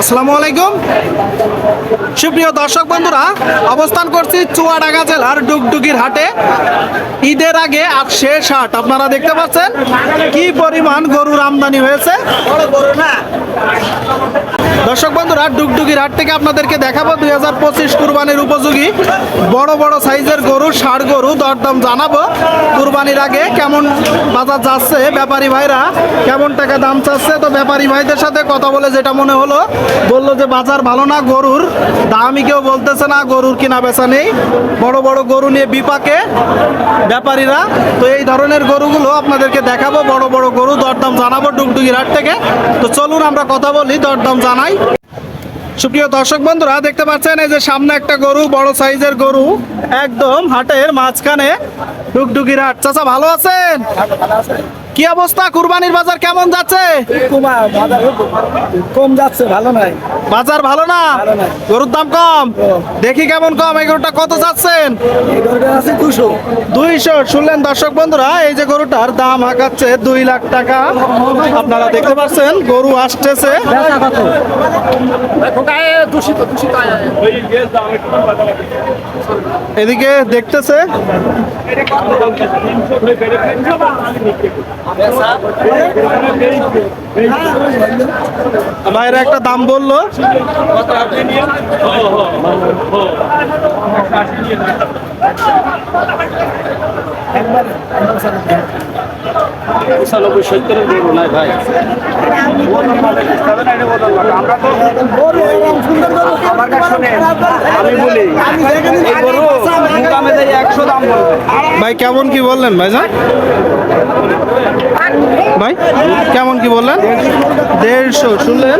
আসসালামু আলাইকুম। সুপ্রিয় দর্শক বন্ধুরা, অবস্থান করছি চুয়াডাঙ্গা জেলার ডুগডুগির হাটে। ঈদের আগে আজ শেষ হাট, আপনারা দেখতে পাচ্ছেন কি পরিমাণ গরুর আমদানি হয়েছে। দর্শক বন্ধুরা, ডুগডুগির হাট থেকে আপনাদেরকে দেখাবো দুই হাজার পঁচিশ কুরবানির উপযোগী। বড় বড় সাইজের গরু, ষাড় গরু, দরদাম জানাব। কুরবানির আগে কেমন বাজার যাচ্ছে, ব্যাপারী ভাইরা কেমন টাকা দাম চাচ্ছে? তো ব্যাপারী ভাইদের সাথে কথা বলে যেটা মনে হলো, বলল যে বাজার ভালো না গরুর? দামই কেউ বলতেছে না, গরুর কিনা বেচা নেই। বড় বড় গরু নিয়ে বিপাকে ব্যাপারীরা। তো এই ধরনের গরুগুলো আপনাদেরকে দেখাবো, বড় বড় গরু, দরদাম জানাব ডুগডুগির হাট থেকে। তো চলুন আমরা কথা বলি, দরদাম জানাই। সুপ্রিয় দর্শক বন্ধুরা, দেখতে পাচ্ছেন এই যে সামনে একটা গরু, বড় সাইজের গরু, একদম হাটের মাঝখানে ডুগডুগির হাট। চাচা, ভালো আছেন? কি অবস্থা? কুরবানির বাজার কেমন যাচ্ছে? কম যাচ্ছে ভালো নাই। বাজার ভালো না? গরুর দাম কম? দেখি কেমন কম? এই গরুটা কত যাচ্ছেন? দুশো দুইশো। শুনলেন দর্শক বন্ধুরা এই যে গরুটার দাম হাঁকাচ্ছে দুই লাখ টাকা। আপনারা দেখতে পাচ্ছেন গরু আসতেছে। এদিকে দেখতেছে। বাইরে একটা দাম বলল। পঁচানব্বই সত্তরের গরু নাই ভাই। আমি বলি গরু দাম ভাই, কেমন কি বললেন ভাই ভাইজান? ভাই, কেমন কি বললেন? দেড়শো, শুনলেন?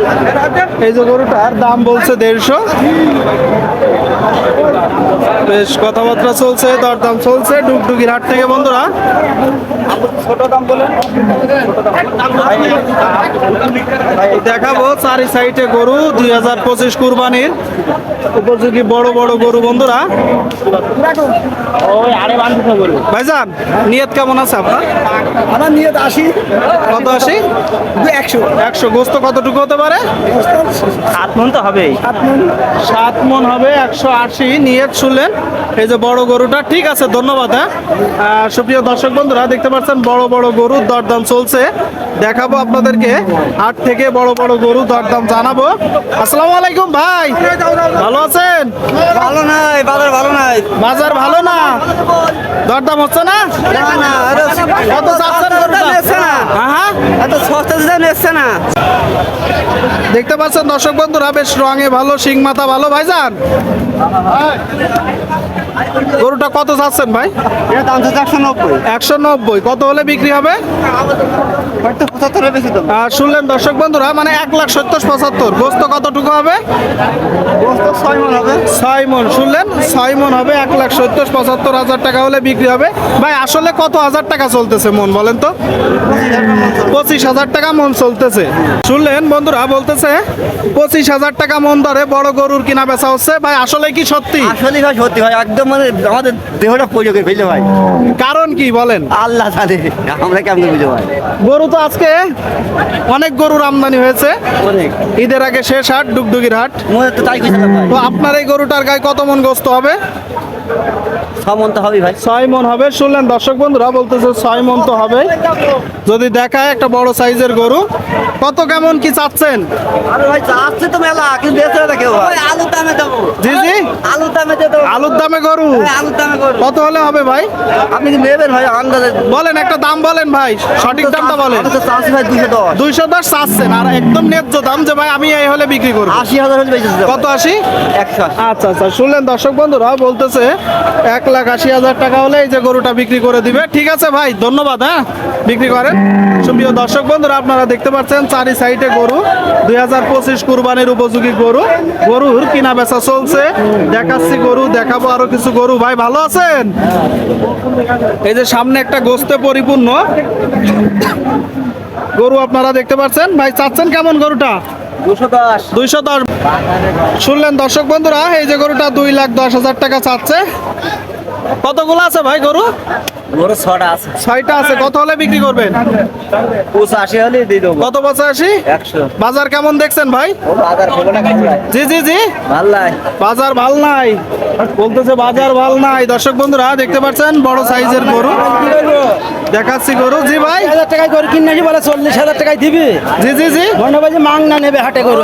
এই যে গরুটার দাম বলছে দেড়শো। বেশ, কথাবার্তা চলছে, দরদাম চলছে, ডুগডুগির হাট থেকে বন্ধুরা। দেখাবো চারি সাইডে গরু, দুই হাজার পঁচিশ কুরবানির। উপযোগী বড় বড় গরু বন্ধুরা। ওই আরে বান্ধব গরু ভাইজান নিয়ত কেমন আছে আপনার? আমার নিয়ে আসি কত আশি? একশো। একশো। গোস্ত কতটুকু হতে পারে? আট মন তো হবেই। সাত মন। হবে একশো আশি। নিয়ত শুনলেন। এই যে বড় গরুটা ঠিক আছে ধন্যবাদ হ্যাঁ। সুপ্রিয় দর্শক বন্ধুরা দেখতে পাচ্ছেন বড় বড় গরুর দরদাম চলছে। দেখাবো আপনাদেরকে হাট থেকে বড় বড় গরু দরদাম জানাব। আসসালামু আলাইকুম ভাই। ভালো আছেন? ভালো নাই বাজার ভালো নাই। বাজার ভালো না? দরদাম হচ্ছে না? কত চাচ্ছেন গরুটা? হ্যাঁ হ্যাঁ এত দিতে নিচ্ছে না। দেখতে পাচ্ছেন দর্শক বন্ধুরা বেশ রঙে ভালো শিং মাথা ভালো ভাইজান? গরুটা কত চাচ্ছেন ভাই? একশো নব্বই। একশো নব্বই। কত হলে বিক্রি হবে? আর শুনলেন দর্শক বন্ধুরা মানে এক লাখ সত্তর পঁচাত্তর। গোস্ত কতটুকু হবে? ছয় মন শুনলেন? ছয় মন হবে এক লাখ সত্তর পঁচাত্তর হাজার টাকা হলে বিক্রি হবে। ভাই আসলে কত হাজার টাকা চলতেছে মন বলেন তো? পঁচিশ হাজার টাকা মন চলতেছে। শুনলেন বন্ধুরা বলতেছে পঁচিশ হাজার টাকা মন দরে বড় গরুর কিনা বেচা হচ্ছে। ভাই আসলে কি সত্যি? আসলে ভাই সত্যি ভাই একদম মানে আমাদের দেহটা প্রয়োগ করে ফেলে ভাই। কারণ কি বলেন? আল্লাহ জানে আমরা কেমন বুঝে ভাই? গরু তো আজকে অনেক গরুর আমদানি হয়েছে। অনেক। ঈদের আগে শেষ হাট ডুগডুগির হাট। মনে তো তাই কিছু ভাই। তো আপনার এই গরুটার গায়ে কত মন গোস্ত হবে? সমন তো হবে ভাই। ছয় মন হবে। শুনলেন দর্শক বন্ধুরা বলতেছে ছয় মন তো হবে যদি দেখায় একটা বড় সাইজের গরু কত কেমন কি চাচ্ছেন? আরে ভাই তো মেলা কিন্তু বেঁচে না কেউ ভাই আলুর দামে দেবো। জি জি। আলুর দামে দেবো। আলুর দামে গরু? আলুর দামে কত হলে হবে ভাই? আপনি কি নেবেন ভাই আন্দাজে? বলেন একটা দাম বলেন ভাই সঠিক দামটা বলেন। চাচ্ছি ভাই দুশো দশ। দুইশো দশ চাচ্ছেন আর একদম ন্যায্য দাম যে ভাই আমি এই হলে বিক্রি করব। আশি হাজার হলে কত আশি? একশো আশি। আচ্ছা আচ্ছা শুনলেন দর্শক বন্ধুরা বলতেছে এক লাখ আশি হাজার টাকা হলে এই যে গরুটা বিক্রি করে দিবে। ঠিক আছে ভাই, ধন্যবাদ হ্যাঁ? বিক্রি করেন। সুপ্রিয় দর্শক, বন্ধুরা, আপনারা দেখতে পাচ্ছেন চারি সাইডে গরু। দুই হাজার পঁচিশ কুরবানির উপযোগী গরু। গরুর কিনা বেচা চলছে। দেখাচ্ছি গরু, দেখাবো আরও কিছু গরু। ভাই, ভালো আছেন? এই যে সামনে একটা গোস্তে পরিপূর্ণ। গরু আপনারা দেখতে পাচ্ছেন। ভাই, চাচ্ছেন কেমন গরুটা? দুইশো দশ। শুনলেন দর্শক বন্ধুরা, এই যে গরুটা দুই লাখ দশ হাজার টাকা চাচ্ছে। কতগুলো আছে ভাই গরু? গরু ছটা আছে। ছয়টা আছে কত হলে বিক্রি করবেন? পঁচাশি হলে দিয়ে দেবো। কত পঁচাশি? একশো। বাজার কেমন দেখছেন ভাই? বাজার না জি জি জি। ভালো নাই। বাজার ভালো নাই। বলতেছে বাজার ভালো নাই। দর্শক বন্ধুরা দেখতে পাচ্ছেন বড় সাইজের গরু। দেখাচ্ছি গরু। জি ভাই। হাজার টাকায় গরু কিনে বলে চল্লিশ হাজার টাকায় দিবি? জি জি জি। মনে হয় যে মাং না নেবে হাটে গরু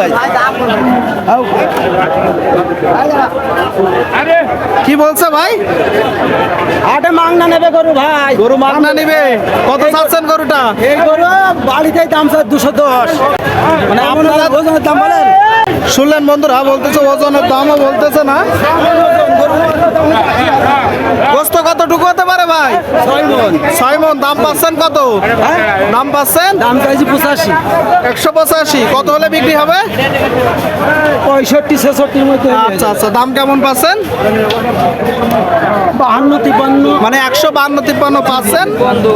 কি বলছে ভাই? হাটে মাং না নেবে গরু। ভাই। গরু মাগনা নিবে। কত চাচ্ছেন গরুটা? এই গরু বাড়িতে দাম চাই দুশো দশ। মানে আপনারা ওজনের দাম বলেন। শুনলেন বন্ধুরা বলতেছে ওজনের দামও বলতেছে না। গোস্ত কতটুকু হতে পারে ভাই? ছয় মন। ছয় মন। দাম পাচ্ছেন কত? দাম পাচ্ছেন? দাম চাইছি পঁচাশি। একশো পঁচাশি। কত হলে বিক্রি হবে? পঁয়ষট্টি ছেষট্টির মধ্যে আচ্ছা আচ্ছা। দাম কেমন পাচ্ছেন? বাহান্ন তিপ্পান্ন মানে একশো বান্ন তিপ্পান্ন পাচ্ছেন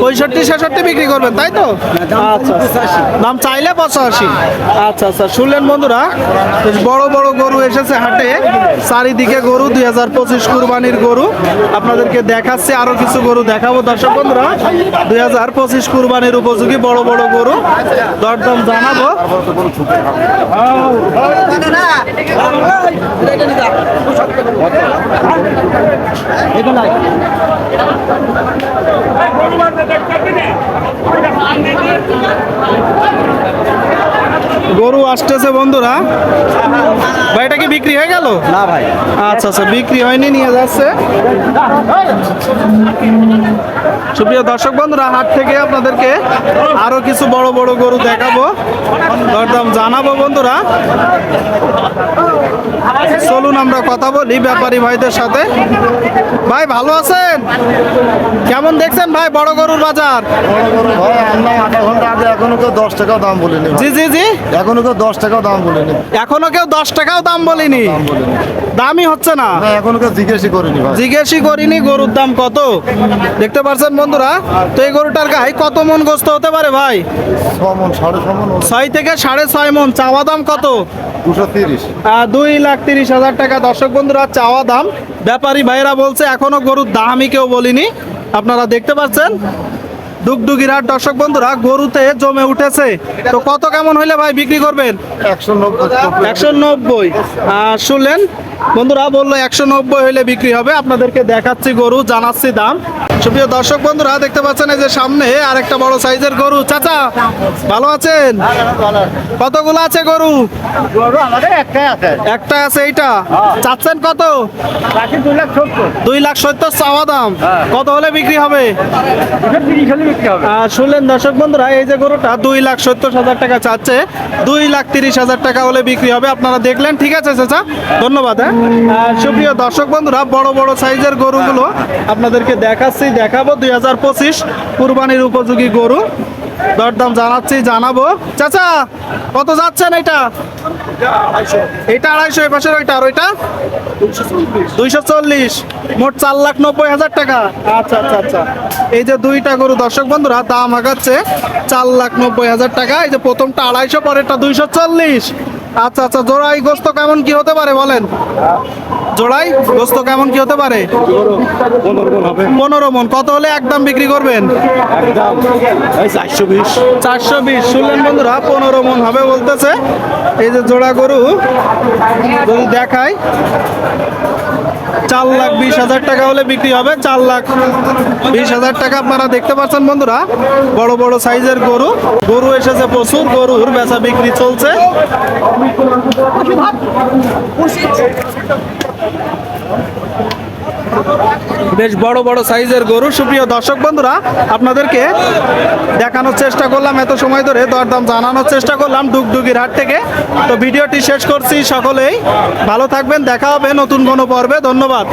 পঁয়ষট্টি ছেষট্টি বিক্রি করবেন তাই তো? আচ্ছা পঁচাশি দাম চাইলে পঁচাশি। আচ্ছা আচ্ছা। শুনলেন বন্ধুরা বেশ বড় বড় গরু এসেছে হাটে। চারিদিকে গরু দুই হাজার পঁচিশ কুরবানির গরু। আপনাদেরকে দেখাচ্ছি আরও কিছু গরু দেখাবো। দর্শক বন্ধুরা দুই হাজার পঁচিশ কুরবানির উপযোগী বড় বড় গরু। দরদাম জানাব। এটা লাইট গরু আসতেছে বন্ধুরা। ভাই এটা কি বিক্রি হয়ে গেল? না ভাই। আচ্ছা আচ্ছা বিক্রি হয়নি নিয়ে যাচ্ছে। সুপ্রিয় দর্শক বন্ধুরা হাট থেকে আপনাদেরকে আরও কিছু বড় বড় গরু দেখাবো। দরদাম জানাব বন্ধুরা। চলুন আমরা কথা বলি ব্যাপারী ভাইদের সাথে। ভাই ভালো আছেন? কেমন দেখছেন ভাই বড় গরুর বাজার? আধা ঘণ্টা আগে এখনও কেউ দশ টাকাও দাম বলিনি। জি জি জি। এখনও কেউ দশ টাকাও দাম বলিনি। এখনও কেউ দশ টাকাও দাম বলিনি? দাম বলিনি। দামই হচ্ছে না। না এখনও কেউ জিজ্ঞেসই করিনি ভাই। জিজ্ঞেসই করিনি গরুর দাম কত? দেখতে পাচ্ছেন বন্ধুরা? তো এই গরুটার গায়ে কত মন গোস্ত হতে পারে ভাই? ছ মন সাড়ে ছ মন ছয় থেকে সাড়ে ছয় মন। চাওয়া দাম কত? দুশো তিরিশ। দুই লাখ তিরিশ হাজার টাকা। দর্শক বন্ধুরা চাওয়া দাম। ব্যাপারী ভাইরা বলছে এখনও গরুর দামই কেউ বলিনি। আপনারা দেখতে পাচ্ছেন ডুগডুগির হাট দর্শক বন্ধুরা গরুতে জমে উঠেছে। তো কত কেমন হইলে ভাই বিক্রি করবেন? একশো নব্বই। একশো নব্বই। আর শুনলেন বন্ধুরা বলল একশো নব্বই হইলে বিক্রি হবে। আপনাদেরকে দেখাচ্ছি গরু জানাচ্ছি দাম। সুপ্রিয় দর্শক বন্ধুরা দেখতে পাচ্ছেন এই যে সামনে আরেকটা বড় সাইজের গরু। চাচা ভালো আছেন? কতগুলো আছে গরু? আমাদের একটাই আছে। একটা আছে এইটা। চাচ্ছেন কত? দুই লাখ সত্তর। চাওয়া দাম। কত হলে বিক্রি হবে? শুনলেন দর্শক বন্ধুরা এই যে গরুটা দুই লাখ সত্তর হাজার টাকা চাচ্ছে। দুই লাখ তিরিশ হাজার টাকা হলে বিক্রি হবে। আপনারা দেখলেন ঠিক আছে চাচা? ধন্যবাদ হ্যাঁ? আর সুপ্রিয় দর্শক বন্ধুরা, বড় বড় সাইজের গরুগুলো আপনাদেরকে দেখাচ্ছি। দেখাবো দুই হাজার পঁচিশ কুরবানির উপযোগী গরু। দরদাম জানাচ্ছি, জানাব। চাচা, কত যাচ্ছেন এটা? এটা আড়াইশো এই পাশের ওইটা আর ওইটা? দুইশো চল্লিশ। মোট চার লাখ নব্বই হাজার টাকা। আচ্ছা আচ্ছা আচ্ছা। এই যে দুইটা গরু, দর্শক বন্ধুরা, দাম আগাচ্ছে চার লাখ নব্বই হাজার টাকা। এই যে প্রথমটা আড়াইশো, পরেরটা দুইশো চল্লিশ। আচ্ছা আচ্ছা জোড়াই গোস্ত কেমন কি হতে পারে বলেন? জোড়াই গোস্ত কেমন কি হতে পারে? পনেরো মন। কত হলে একদম বিক্রি করবেন? চারশো বিশ। চারশো বিশ শুনলেন বন্ধুরা, পনেরো মন হবে বলতেছে। এই যে জোড়া গরু, যদি দেখায় চার লাখ বিশ হাজার টাকা হলে বিক্রি হবে, চার লাখ বিশ হাজার টাকা আপনারা দেখতে পাচ্ছেন বন্ধুরা। বড় বড় সাইজের গরু। গরু এসেছে প্রচুর, গরুর বেচা বিক্রি চলছে। বেশ বড় বড় সাইজের গরু। সুপ্রিয় দর্শক বন্ধুরা, আপনাদেরকে দেখানোর চেষ্টা করলাম, এত সময় ধরে দরদাম জানানোর চেষ্টা করলাম ডুগডুগির হাট থেকে। তো ভিডিওটি শেষ করছি সকলেই। ভালো থাকবেন, দেখা হবে নতুন কোনো পর্বে। ধন্যবাদ।